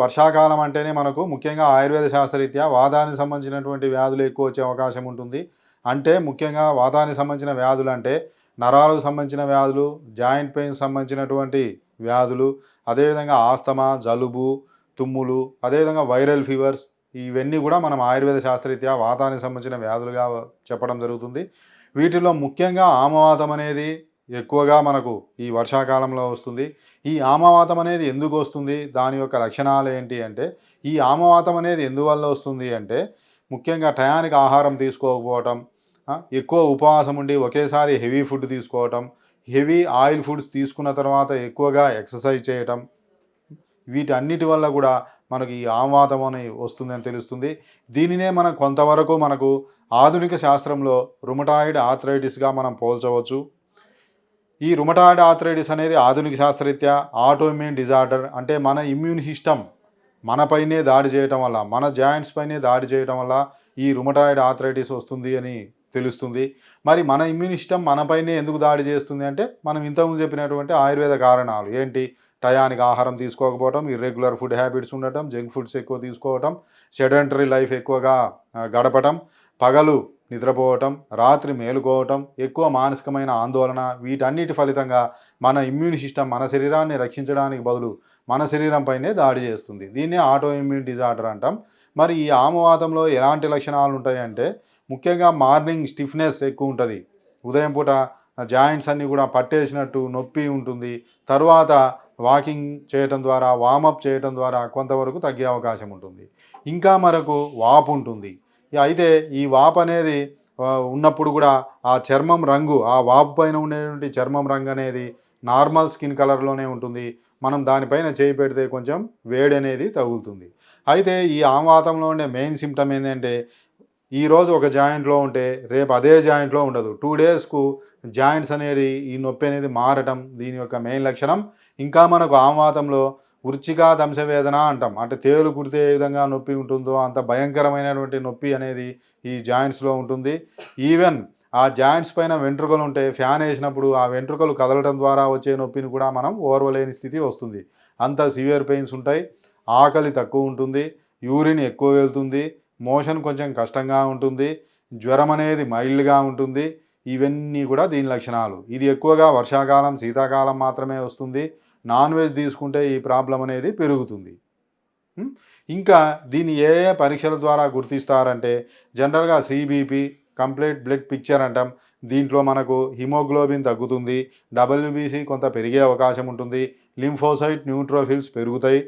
వర్షాకాలం అంటేనే మనకు ముఖ్యంగా ఆయుర్వేద శాస్త్రరీత్యా వాతానికి సంబంధించినటువంటి వ్యాధులు ఎక్కువ వచ్చే అవకాశం ఉంటుంది. అంటే ముఖ్యంగా వాతానికి సంబంధించిన వ్యాధులు అంటే నరాలకు సంబంధించిన వ్యాధులు జాయింట్ పెయిన్ సంబంధించినటువంటి వ్యాధులు అదేవిధంగా ఆస్తమా జలుబు తుమ్ములు అదేవిధంగా వైరల్ ఫీవర్స్ ఇవన్నీ కూడా మనం ఆయుర్వేద శాస్త్రరీత్యా వాతానికి సంబంధించిన వ్యాధులుగా చెప్పడం జరుగుతుంది. వీటిలో ముఖ్యంగా ఆమవాతం అనేది ఎక్కువగా మనకు ఈ వర్షాకాలంలో వస్తుంది. ఈ ఆమవాతం అనేది ఎందుకు వస్తుంది? దాని యొక్క లక్షణాలు ఏంటి అంటే ఈ ఆమవాతం అనేది ఎందువల్ల వస్తుంది అంటే ముఖ్యంగా టయానికి ఆహారం తీసుకోకపోవటం ఎక్కువ ఉపవాసం ఉండి ఒకేసారి హెవీ ఫుడ్ తీసుకోవటం హెవీ ఆయిల్ ఫుడ్స్ తీసుకున్న తర్వాత ఎక్కువగా ఎక్సర్సైజ్ చేయటం వీటన్నిటి వల్ల కూడా మనకి ఈ ఆమవాతం అని వస్తుందని తెలుస్తుంది. దీనినే మనం కొంతవరకు మనకు ఆధునిక శాస్త్రంలో రుమటాయిడ్ ఆథరైటిస్గా మనం పోల్చవచ్చు. ఈ రుమటాయిడ్ ఆథరైటిస్ అనేది ఆధునిక శాస్త్రరీత్యా ఆటోఇమ్యూన్ డిజార్డర్ అంటే మన ఇమ్యూన్ సిస్టమ్ మనపైనే దాడి చేయటం వల్ల మన జాయింట్స్ పైనే దాడి చేయటం వల్ల ఈ రుమటాయిడ్ ఆథరైటిస్ వస్తుంది అని తెలుస్తుంది. మరి మన ఇమ్యూన్ సిస్టమ్ మనపైనే ఎందుకు దాడి చేస్తుంది అంటే మనం ఇంతకుముందు చెప్పినటువంటి ఆయుర్వేద కారణాలు. ఏంటి? టయానికి ఆహారం తీసుకోకపోవటం ఇర్రెగ్యులర్ ఫుడ్ హ్యాబిట్స్ ఉండటం జంక్ ఫుడ్స్ ఎక్కువ తీసుకోవటం సెడెంటరీ లైఫ్ ఎక్కువగా గడపటం పగలు నిద్రపోవటం రాత్రి మేలుకోవటం ఎక్కువ మానసికమైన ఆందోళన వీటన్నిటి ఫలితంగా మన ఇమ్యూన్ సిస్టమ్ మన శరీరాన్ని రక్షించడానికి బదులు మన శరీరంపైనే దాడి చేస్తుంది. దీన్నే ఆటో ఇమ్యూన్ డిజార్డర్ అంటాం. మరి ఈ ఆమవాతంలో ఎలాంటి లక్షణాలు ఉంటాయంటే ముఖ్యంగా మార్నింగ్ స్టిఫ్నెస్ ఎక్కువ ఉంటుంది. ఉదయం పూట జాయింట్స్ అన్నీ కూడా పట్టేసినట్టు నొప్పి ఉంటుంది. తర్వాత వాకింగ్ చేయటం ద్వారా వామప్ చేయటం ద్వారా కొంతవరకు తగ్గే అవకాశం ఉంటుంది. ఇంకా మనకు వాపు ఉంటుంది. అయితే ఈ వాపు అనేది ఉన్నప్పుడు కూడా ఆ చర్మం రంగు ఆ వాపు పైన ఉండేటువంటి చర్మం రంగు అనేది నార్మల్ స్కిన్ కలర్లోనే ఉంటుంది. మనం దానిపైన చేయి పెడితే కొంచెం వేడి అనేది తగులుతుంది. అయితే ఈ ఆమ్వాతంలో ఉండే మెయిన్ సిమ్టమ్ ఏంటంటే ఈరోజు ఒక జాయింట్లో ఉంటే రేపు అదే జాయింట్లో ఉండదు. టూ డేస్కు జాయింట్స్ అనేది ఈ నొప్పి అనేది మారటం దీని యొక్క మెయిన్ లక్షణం. ఇంకా మనకు ఆమ్వాతంలో వృచ్చికా దంశవేదన అంటాం. అంటే తేలు కుడితే ఏ విధంగా నొప్పి ఉంటుందో అంత భయంకరమైనటువంటి నొప్పి అనేది ఈ జాయింట్స్లో ఉంటుంది. ఈవెన్ ఆ జాయింట్స్ పైన వెంట్రుకలు ఉంటే ఫ్యాన్ వేసినప్పుడు ఆ వెంట్రుకలు కదలటం ద్వారా వచ్చే నొప్పిని కూడా మనం ఓర్వలేని స్థితి వస్తుంది. అంత సివియర్ పెయిన్స్ ఉంటాయి. ఆకలి తక్కువ ఉంటుంది. యూరిన్ ఎక్కువ వెళ్తుంది. మోషన్ కొంచెం కష్టంగా ఉంటుంది. జ్వరం అనేది మైల్డ్గా ఉంటుంది. ఇవన్నీ కూడా దీని లక్షణాలు. ఇది ఎక్కువగా వర్షాకాలం శీతాకాలం మాత్రమే వస్తుంది. నాన్ వెజ్ తీసుకుంటే ఈ ప్రాబ్లం అనేది పెరుగుతుంది. ఇంకా దీన్ని ఏ ఏ పరీక్షల ద్వారా గుర్తిస్తారంటే జనరల్గా సిబిపి కంప్లీట్ బ్లడ్ పిక్చర్ అంటాం. దీంట్లో మనకు హిమోగ్లోబిన్ తగ్గుతుంది డబ్ల్యూబీసీ కొంత పెరిగే అవకాశం ఉంటుంది లింఫోసైట్ న్యూట్రోఫిల్స్ పెరుగుతాయి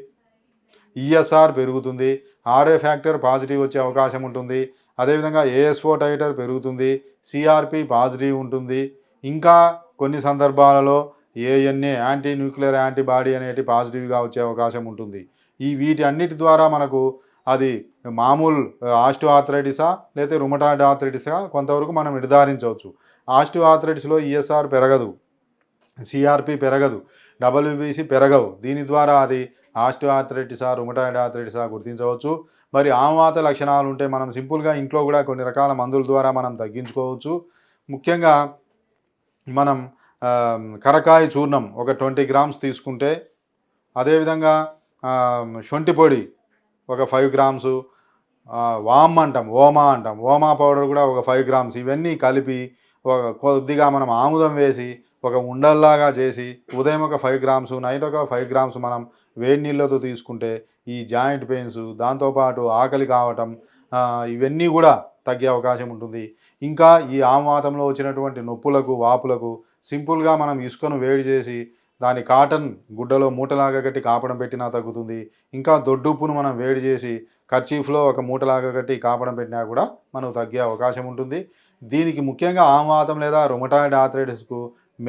ఈఎస్ఆర్ పెరుగుతుంది ఆర్ఏ ఫ్యాక్టర్ పాజిటివ్ వచ్చే అవకాశం ఉంటుంది అదేవిధంగా ఏఎస్ఓ టైటర్ పెరుగుతుంది సిఆర్పి పాజిటివ్ ఉంటుంది. ఇంకా కొన్ని సందర్భాలలో ఏఎన్ఏ యాంటీ న్యూక్లియర్ యాంటీబాడీ అనేటి పాజిటివ్గా వచ్చే అవకాశం ఉంటుంది. ఈ వీటి అన్నిటి ద్వారా మనకు అది మామూలు ఆస్టియో ఆథరైటిసా లేకపోతే రుమటాయిడ్ ఆథరైటిసా కొంతవరకు మనం నిర్ధారించవచ్చు. ఆస్టియో ఆథరైటిస్లో ఈఎస్ఆర్ పెరగదు. సిఆర్పి పెరగదు. డబ్ల్యూబీసీ పెరగవు. దీని ద్వారా అది ఆస్టియో ఆథరైటిసా రుమటాయిడ్ ఆథరైటిసా గుర్తించవచ్చు. మరి ఆమవాత లక్షణాలు ఉంటే మనం సింపుల్గా ఇంట్లో కూడా కొన్ని రకాల మందుల ద్వారా మనం తగ్గించుకోవచ్చు. ముఖ్యంగా మనం కరకాయ చూర్ణం ఒక ట్వంటీ గ్రామ్స్ తీసుకుంటే అదేవిధంగా శొంఠి పొడి ఒక ఫైవ్ గ్రామ్స్ వామ్ అంటాం ఓమా అంటాం. ఓమా పౌడర్ కూడా ఒక ఫైవ్ గ్రామ్స్. ఇవన్నీ కలిపి ఒక కొద్దిగా మనం ఆముదం వేసి ఒక ఉండల్లాగా చేసి ఉదయం ఒక ఫైవ్ గ్రామ్స్ నైట్ ఒక ఫైవ్ గ్రామ్స్ మనం వేడి నీళ్ళతో తీసుకుంటే ఈ జాయింట్ పెయిన్స్ దాంతోపాటు ఆకలి కావటం ఇవన్నీ కూడా తగ్గే అవకాశం ఉంటుంది. ఇంకా ఈ ఆమవాతంలో వచ్చినటువంటి నొప్పులకు వాపులకు సింపుల్గా మనం ఇసుకను వేడి చేసి దాని కాటన్ గుడ్డలో మూటలాగా కట్టి కాపడం పెట్టినా తగ్గుతుంది. ఇంకా దొడ్డుప్పును మనం వేడి చేసి కర్చీఫ్లో ఒక మూటలాగా కట్టి కాపడం పెట్టినా కూడా మనకు తగ్గే అవకాశం ఉంటుంది. దీనికి ముఖ్యంగా ఆమవాతం లేదా రొమటాయిడ్ ఆథరైటిస్కు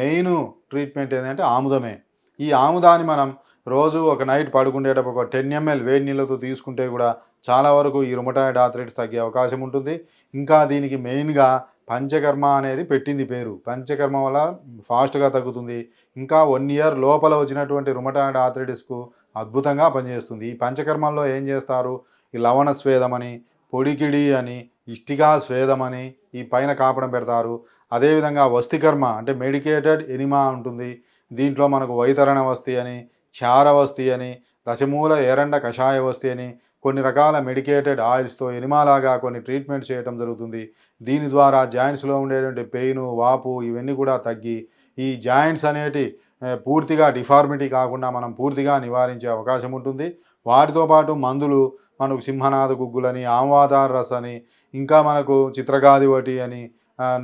మెయిన్ ట్రీట్మెంట్ ఏంటంటే ఆముదమే. ఈ ఆముదాన్ని మనం రోజు ఒక నైట్ పడుకునేటప్పుడు ఒక టెన్ ఎంఎల్ వేడి నీళ్ళతో తీసుకుంటే కూడా చాలా వరకు ఈ రుమటాయిడ్ ఆథరైటిస్ తగ్గే అవకాశం ఉంటుంది. ఇంకా దీనికి మెయిన్గా పంచకర్మ అనేది పెట్టింది పేరు. పంచకర్మ వల్ల ఫాస్ట్గా తగ్గుతుంది. ఇంకా వన్ ఇయర్ లోపల వచ్చినటువంటి రుమటాయిడ్ ఆథరైటిస్కు అద్భుతంగా పనిచేస్తుంది. ఈ పంచకర్మల్లో ఏం చేస్తారు? ఈ లవణ స్వేదమని పొడికిడి అని ఇష్టిగా స్వేదమని ఈ పైన కాపడం పెడతారు. అదేవిధంగా వస్తికర్మ అంటే మెడికేటెడ్ ఎనిమా ఉంటుంది. దీంట్లో మనకు వైతరణ వస్తి అని క్షారవస్తి అని దశమూల ఎరండ కషాయ వస్తి అని కొన్ని రకాల మెడికేటెడ్ ఆయిల్స్తో ఎనిమాలాగా కొన్ని ట్రీట్మెంట్ చేయడం జరుగుతుంది. దీని ద్వారా జాయింట్స్లో ఉండేటువంటి పెయిన్ వాపు ఇవన్నీ కూడా తగ్గి ఈ జాయింట్స్ అనేటి పూర్తిగా డిఫార్మిటీ కాకుండా మనం పూర్తిగా నివారించే అవకాశం ఉంటుంది. వాటితో పాటు మందులు మనకు సింహనాథ గుగ్గులని ఆమ్వాదార రస్ అని ఇంకా మనకు చిత్రగాది ఒకటి అని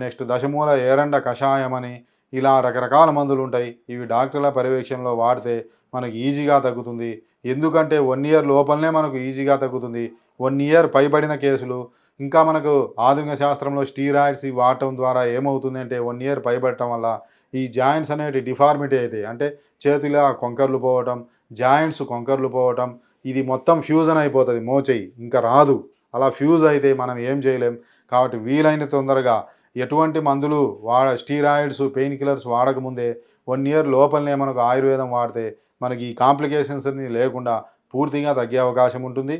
నెక్స్ట్ దశమూల ఏరండ కషాయం అని ఇలా రకరకాల మందులు ఉంటాయి. ఇవి డాక్టర్ల పర్యవేక్షణలో వాడితే మనకు ఈజీగా తగ్గుతుంది. ఎందుకంటే వన్ ఇయర్ లోపలనే మనకు ఈజీగా తగ్గుతుంది. వన్ ఇయర్ పైబడిన కేసులు ఇంకా మనకు ఆధునిక శాస్త్రంలో స్టీరాయిడ్స్ వాడటం ద్వారా ఏమవుతుంది అంటే వన్ ఇయర్ పైబడటం వల్ల ఈ జాయింట్స్ అనేటి డిఫార్మిటీ అవుతాయి అంటే చేతిలో కొంకర్లు పోవటం జాయింట్స్ కొంకర్లు పోవటం ఇది మొత్తం ఫ్యూజన్ అయిపోతుంది మోచేయి ఇంకా రాదు. అలా ఫ్యూజ్ అయితే మనం ఏం చేయలేం. కాబట్టి వీలైన తొందరగా ఎటువంటి మందులు వాడ స్టీరాయిడ్స్ పెయిన్ కిల్లర్స్ వాడకముందే వన్ ఇయర్ లోపలనే మనకు ఆయుర్వేదం వాడితే మనకి ఈ కాంప్లికేషన్స్ అన్ని లేకుండా పూర్తిగా తగ్గే అవకాశం ఉంటుంది.